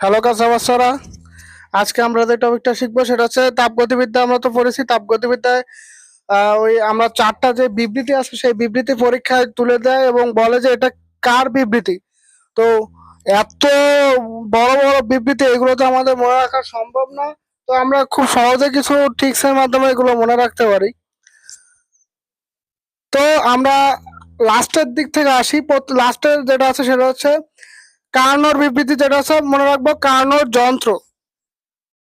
Hello কাসাবাসারা আজকে আমরা যে টপিকটা শিখব সেটা হচ্ছে তাপগতিবিদ্যা। আমরা তো পড়েছি তাপগতিবিদ্যায়। ওই আমরা চারটা যে বিবৃতি আছে, সেই বিবৃতি পরীক্ষায় তুলে দেয় এবং বলে যে এটা কার বিবৃতি। তো এত বড় বড় বিবৃতি, এগুলো তো আমাদের মনে রাখা সম্ভব না তো আমরা খুব সহজে কিছু ট্রিক্সের মাধ্যমে এগুলো মনে রাখতে পারি। তো আমরা লাস্টের দিক থেকে আসি। লাস্টের যেটা আছে সেটা হচ্ছে কার্নোর বিবৃতি যেটা আছে মনে রাখব, কার্নোর যন্ত্র।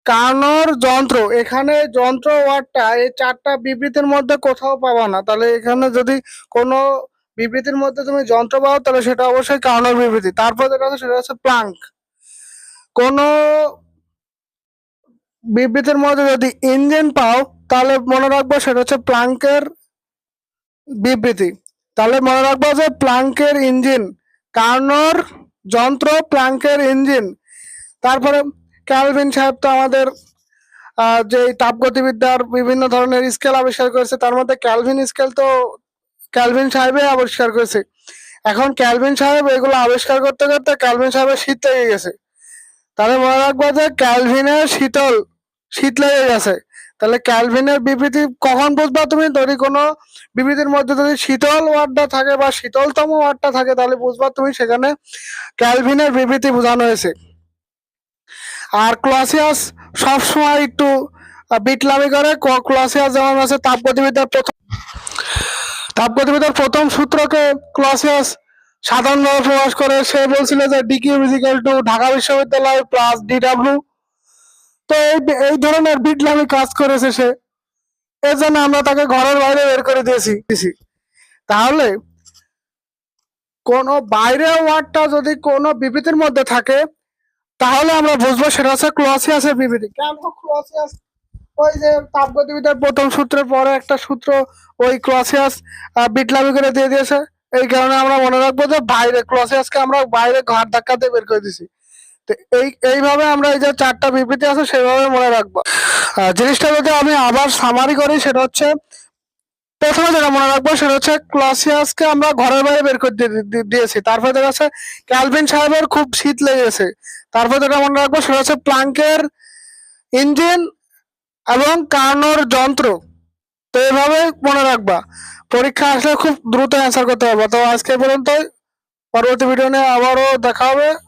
কার্নোর যন্ত্র, এখানে যন্ত্র ওয়ার্ডটা, এই চারটা বিবৃতির মধ্যে কোথাও পাবা না। তাহলে এখানে যদি কোনো বিবৃতির মধ্যে তুমি যন্ত্র পাও, তাহলে সেটা অবশ্যই কার্নোর বিবৃতি। তারপর যেটা আছে, সেটা হচ্ছে প্লাঙ্ক। কোনো বিবৃতির মধ্যে যদি ইঞ্জিন পাও, তাহলে মনে রাখব সেটা হচ্ছে প্লাঙ্কের বিবৃতি। তাহলে মনে রাখব যে প্লাঙ্কের ইঞ্জিন কার্নোর যন্ত্র, প্লাঙ্কের ইঞ্জিন। তারপরে ক্যালভিন সাহেব তো আমাদের যে তাপগতিবিদ্যার বিভিন্ন ধরনের স্কেল আবিষ্কার করেছে, তার মধ্যে ক্যালভিন স্কেল তো ক্যালভিন সাহেবই আবিষ্কার করেছে। এখন ক্যালভিন সাহেব এগুলো আবিষ্কার করতে করতে ক্যালভিন সাহেবের শীত লেগে গেছে। তাহলে মনে রাখব যে ক্যালভিনের শীতল, শীত লেগে গেছে। তাহলে ক্যালভিনের বিবৃতি কখন বুঝবা তুমি? যদি কোনো বিবৃতির মধ্যে যদি শীতল ওয়ার্ডটা থাকে বা শীতলতম ওয়ার্ডটা থাকে, তাহলে বুঝবা তুমি সেখানে ক্যালভিনের বিবৃতি বোঝানো হয়েছে। আর ক্লাসিয়াস সবসময় একটু বিটলামি করে। ক্লাসিয়াস যেমন আছে, তাপগতিবিদ্যার প্রথম তাপগতিবিদ্যার প্রথম সূত্রকে ক্লাসিয়াস সাধারণভাবে প্রকাশ করে। সে বলছিল যে ডিকিউ ইজিক্যাল টু ঢাকা বিশ্ববিদ্যালয় প্লাস ডিডাব্লিউ তো এই ধরনের বিটলামি কাজ করেছে সে। এর জন্য আমরা তাকে ঘরের বাইরে বের করে দিয়েছি। তাহলে কোন বাইরে ওয়ার্ডটা যদি কোনো বিবৃতির মধ্যে থাকে, তাহলে আমরা বুঝব সেটা হচ্ছে ক্লোসিয়াসের বিবৃতি। কেন ক্লোসিয়াস ওই যে তাপগতিবিদ্যার প্রথম সূত্রের পরে একটা সূত্র ওই ক্লোসিয়াস বিটলামি করে দিয়ে দিয়েছে। এই কারণে আমরা মনে রাখব যে বাইরে ক্লোসিয়াসকে আমরা বাইরে ঘর ধাক্কা দিয়ে বের করে দিছি তো এই, এইভাবে আমরা এই যে চারটা বিবৃতি আছে সেভাবে মনে রাখব। জিনিসটা যদি আমি আবার সামারি করি, সেটা হচ্ছে, প্রথমে যেটা মনে রাখব, সেটা হচ্ছে ক্লাসিয়াসকে আমরা ঘরের বাইরে বের করে দিয়ে- দিয়ে- দিয়েছি। তারপরে দেখা যাচ্ছে ক্যালভিন সাহেবের খুব শীত লেগেছে। তারপর যেটা মনে রাখব, সেটা হচ্ছে প্লাঙ্কের ইঞ্জিন এবং কার্নোর যন্ত্র। তো এইভাবে মনে রাখবা। পরীক্ষা আসলে খুব দ্রুত অ্যান্সার করতে পারবা। তো আজকে পর্যন্ত পরবর্তী ভিডিও নিয়ে আবারও দেখা হবে।